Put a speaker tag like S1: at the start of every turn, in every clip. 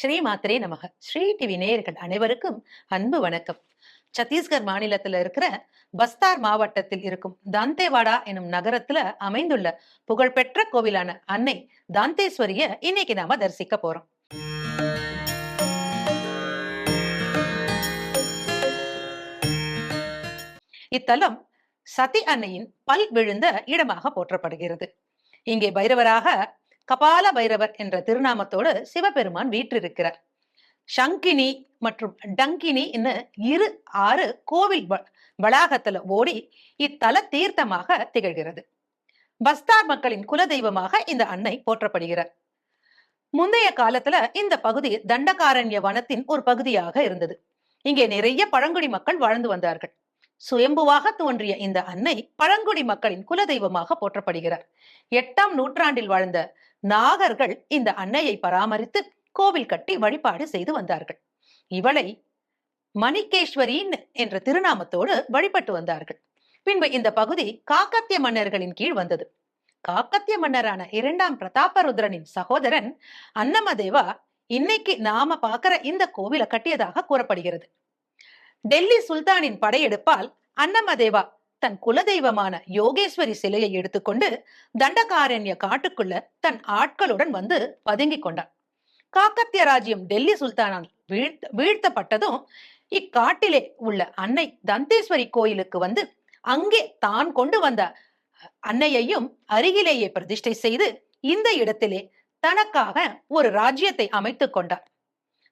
S1: ஸ்ரீ மாத்திரே நமக. ஸ்ரீ டிவி நேயர்கள் அனைவருக்கும் அன்பு வணக்கம். சத்தீஸ்கர் மாநிலத்துல இருக்கிற பஸ்தார் மாவட்டத்தில் இருக்கும் தாந்தேவாடா எனும் நகரத்துல அமைந்துள்ள புகழ்பெற்ற கோவிலான அன்னை தாந்தேஸ்வரிய இன்னைக்கு நாம தரிசிக்க போறோம். இத்தலம் சதி அன்னையின் பல் விழுந்த இடமாக போற்றப்படுகிறது. இங்கே பைரவராக கபால பைரவர் என்ற திருநாமத்தோடு சிவபெருமான் வீற்றிருக்கிறார். சங்கினி மற்றும் டங்கினி இரு ஆறு கோவில் வ- வளாகத்துல ஓடி இத்தல தீர்த்தமாக திகழ்கிறது. பஸ்தார் மக்களின் குலதெய்வமாக இந்த அன்னை போற்றப்படுகிறார். முந்தைய காலத்துல இந்த பகுதி தண்டகாரண்ய வனத்தின் ஒரு பகுதியாக இருந்தது. இங்கே நிறைய பழங்குடி மக்கள் வாழ்ந்து வந்தார்கள். சுயம்புவாக தோன்றிய இந்த அன்னை பழங்குடி மக்களின் குலதெய்வமாக போற்றப்படுகிறார். எட்டாம் நூற்றாண்டில் வாழ்ந்த நாகர்கள் இந்த அன்னையை பராமரித்து கோவில் கட்டி வழிபாடு செய்து வந்தார்கள். இவளை மணிகேஸ்வரின் என்ற திருநாமத்தோடு வழிபட்டு வந்தார்கள். பின்பு இந்த பகுதி காக்கத்திய மன்னர்களின் கீழ் வந்தது. காக்கத்திய மன்னரான இரண்டாம் பிரதாபருத்ரனின் சகோதரன் அன்னமதேவா இன்னைக்கு நாம பார்க்கிற இந்த கோவிலை கட்டியதாக கூறப்படுகிறது. டெல்லி சுல்தானின் படையெடுப்பால் அன்னமதேவா தன் குலதெய்வமான யோகேஸ்வரி சிலையை எடுத்துக்கொண்டு தண்டகாரண்ய காட்டுக்குள்ள தன் ஆட்களுடன் வந்து பதுங்கிக் கொண்டான். காக்கத்திய ராஜ்யம் டெல்லி சுல்தானால் வீழ்த்த வீழ்த்தப்பட்டதும் இக்காட்டிலே உள்ள அன்னை தந்தேஸ்வரி கோயிலுக்கு வந்து அங்கே தான் கொண்டு வந்த அன்னையையும் அருகிலேயே பிரதிஷ்டை செய்து இந்த இடத்திலே தனக்காக ஒரு ராஜ்யத்தை அமைத்துக் கொண்டார்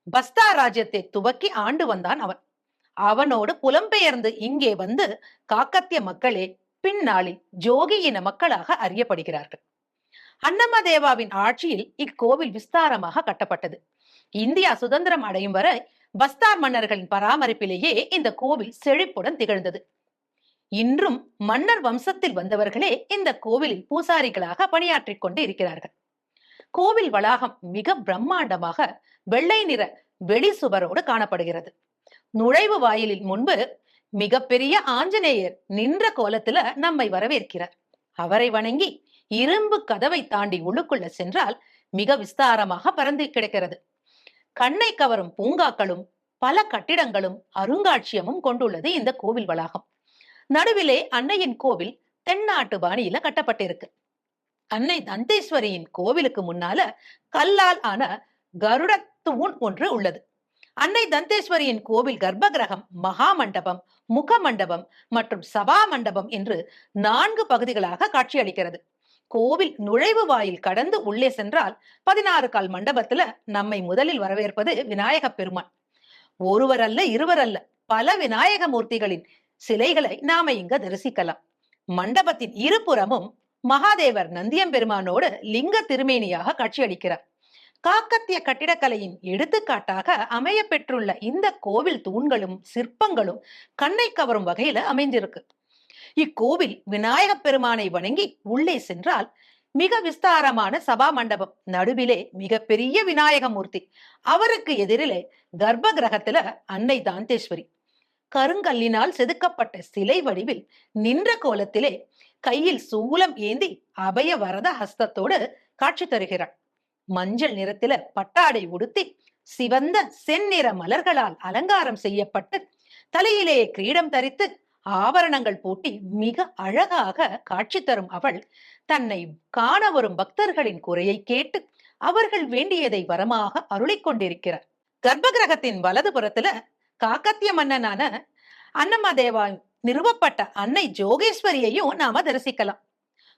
S1: பஸ்தா ராஜ்யத்தை துவக்கி ஆண்டு வந்தான் அவன். அவனோடு புலம்பெயர்ந்து இங்கே வந்து காக்கத்திய மக்களே பின்னாளில் ஜோகி இன மக்களாக அறியப்படுகிறார்கள். அன்னமதேவாவின் ஆட்சியில் இக்கோவில் விஸ்தாரமாக கட்டப்பட்டது. இந்தியா சுதந்திரம் அடையும் வரை பஸ்தார் மன்னர்களின் பராமரிப்பிலேயே இந்த கோவில் செழிப்புடன் திகழ்ந்தது. இன்றும் மன்னர் வம்சத்தில் வந்தவர்களே இந்த கோவிலில் பூசாரிகளாக பணியாற்றிக் கொண்டு இருக்கிறார்கள். கோவில் வளாகம் மிக பிரம்மாண்டமாக வெள்ளை நிற வெளி சுவரோடு காணப்படுகிறது. நுழைவு வாயிலில் முன்பு மிகப்பெரிய ஆஞ்சநேயர் நின்ற கோலத்துல நம்மை வரவேற்கிறார். அவரை வணங்கி இரும்பு கதவை தாண்டி உள்ளுக்குள்ள சென்றால் மிக விஸ்தாரமாக பறந்து கிடக்கிறது. கண்ணை கவரும் பூங்காக்களும் பல கட்டிடங்களும் அருங்காட்சியமும் கொண்டுள்ளது இந்த கோவில் வளாகம். நடுவிலே அன்னையின் கோவில் தென்னாட்டு பாணியில கட்டப்பட்டிருக்கு. அன்னை தந்தேஸ்வரியின் கோவிலுக்கு முன்னால கல்லால் ஆன கருட தூண் ஒன்று உள்ளது. அன்னை தந்தேஸ்வரியின் கோவில் கர்ப்பகிரகம் மகா மண்டபம் முக மண்டபம் மற்றும் சபா மண்டபம் என்று நான்கு பகுதிகளாக காட்சியளிக்கிறது. கோவில் நுழைவு வாயில் கடந்து உள்ளே சென்றால் பதினாறு கால் மண்டபத்துல நம்மை முதலில் வரவேற்பது விநாயக பெருமான். ஒருவர் அல்ல இருவர் அல்ல பல விநாயக மூர்த்திகளின் சிலைகளை நாம இங்க தரிசிக்கலாம். மண்டபத்தின் இருபுறமும் மகாதேவர் நந்தியம் பெருமானோடு லிங்க திருமேனியாக காட்சியளிக்கிறார். காக்கத்திய கட்டிடக்கலையின் எடுத்துக்காட்டாக அமைய பெற்றுள்ள இந்த கோவில் தூண்களும் சிற்பங்களும் கண்ணை கவரும் வகையில அமைந்திருக்கு. இக்கோவில் விநாயகப் பெருமானை வணங்கி உள்ளே சென்றால் மிக விஸ்தாரமான சபா மண்டபம். நடுவிலே மிகப்பெரிய விநாயகமூர்த்தி அவருக்கு எதிரிலே கர்ப்ப கிரகத்துல அன்னை தாந்தேஸ்வரி கருங்கல்லினால் செதுக்கப்பட்ட சிலை வடிவில் நின்ற கோலத்திலே கையில் சூலம் ஏந்தி அபய வரத ஹஸ்தத்தோடு காட்சி தருகிறாள் மஞ்சள் நிறத்தில பட்டாடை உடுத்தி சிவந்த செந்நிற மலர்களால் அலங்காரம் செய்யப்பட்டு தலையிலே கிரீடம் தரித்து ஆபரணங்கள் பூட்டி மிக அழகாக காட்சி தரும் அவள். தன்னை காண வரும் பக்தர்களின் குறையை கேட்டு அவர்கள் வேண்டியதை வரமாக அருளிக் கொண்டிருக்கிறார். கர்ப்பகிரகத்தின் வலது புறத்துல காக்கத்திய மன்னனான அன்னமதேவா நிறுவப்பட்ட அன்னை ஜோகேஸ்வரியையும் நாம தரிசிக்கலாம்.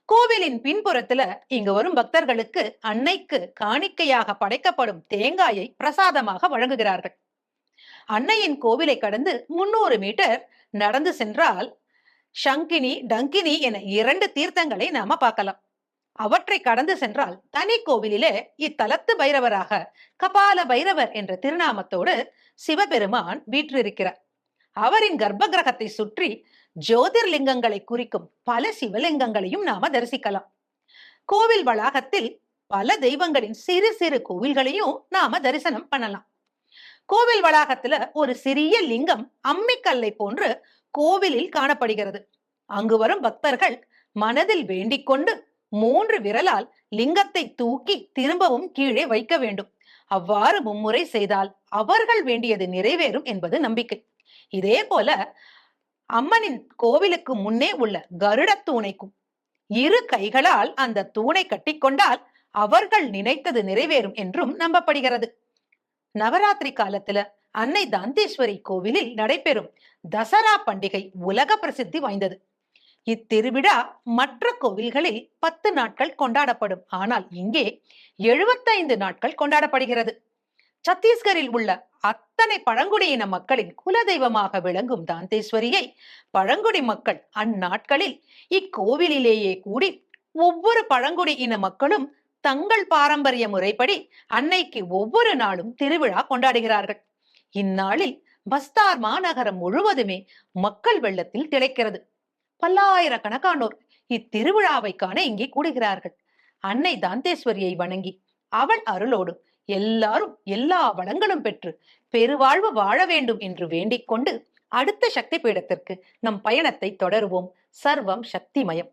S1: கோவிலின் பின்புறத்துல இங்கு வரும் பக்தர்களுக்கு அன்னைக்கு காணிக்கையாக படைக்கப்படும் தேங்காயை பிரசாதமாக வழங்குகிறார்கள். அன்னையின் கோவிலை கடந்து முன்னூறு மீட்டர் நடந்து சென்றால் சங்கினி டங்கினி என இரண்டு தீர்த்தங்களை நாம பார்க்கலாம். அவற்றை கடந்து சென்றால் தனி கோவிலிலே இத்தலத்து பைரவராக கபால பைரவர் என்ற திருநாமத்தோடு சிவபெருமான் வீற்றிருக்கிறார். அவரின் கர்ப்ப கிரகத்தை சுற்றி ஜோதிர்லிங்கங்களை குறிக்கும் பல சிவலிங்கங்களையும் நாம தரிசிக்கலாம். கோவில் வளாகத்தில் பல தெய்வங்களின் சிறு சிறு கோவில்களையும் நாம தரிசனம் பண்ணலாம். கோவில் வளாகத்துல ஒரு சிறிய லிங்கம் அம்மிக்கல்லை போன்று கோவிலில் காணப்படுகிறது. அங்கு வரும் பக்தர்கள் மனதில் வேண்டிக் கொண்டு மூன்று விரலால் லிங்கத்தை தூக்கி திரும்பவும் கீழே வைக்க வேண்டும். அவ்வாறு மும்முறை செய்தால் அவர்கள் வேண்டியது நிறைவேறும் என்பது நம்பிக்கை. இதே போல அம்மனின் கோவிலுக்கு முன்னே உள்ள கருட தூணைக்கும் இரு கைகளால் அந்த தூணை கட்டிக்கொண்டால் அவர்கள் நினைத்தது நிறைவேறும் என்றும் நம்பப்படுகிறது. நவராத்திரி காலத்துல அன்னை தந்தேஸ்வரி கோவிலில் நடைபெறும் தசரா பண்டிகை உலக பிரசித்தி வாய்ந்தது. இத்திருவிழா மற்ற கோவில்களில் பத்து நாட்கள் கொண்டாடப்படும். ஆனால் இங்கே எழுபத்தைந்து நாட்கள் கொண்டாடப்படுகிறது. சத்தீஸ்கரில் உள்ள அத்தனை பழங்குடியின மக்களின் குலதெய்வமாக விளங்கும் தாந்தேஸ்வரியை பழங்குடி மக்கள் அந்நாட்களில் இக்கோவிலிலேயே கூடி ஒவ்வொரு பழங்குடி இன மக்களும் தங்கள் பாரம்பரிய முறைப்படி அன்னைக்கு ஒவ்வொரு நாளும் திருவிழா கொண்டாடுகிறார்கள். இந்நாளில் பஸ்தார் மாநகரம் முழுவதுமே மக்கள் வெள்ளத்தில் திளைக்கிறது. பல்லாயிரக்கணக்கானோர் இத்திருவிழாவை காண இங்கே கூடுகிறார்கள். அன்னை தாந்தேஸ்வரியை வணங்கி அவள் அருளோடு எல்லாரும் எல்லா வளங்களும் பெற்று பெருவாழ்வு வாழ வேண்டும் என்று வேண்டிக் கொண்டு அடுத்த சக்தி பீடத்திற்கு நம் பயணத்தை தொடருவோம். சர்வம் சக்திமயம்.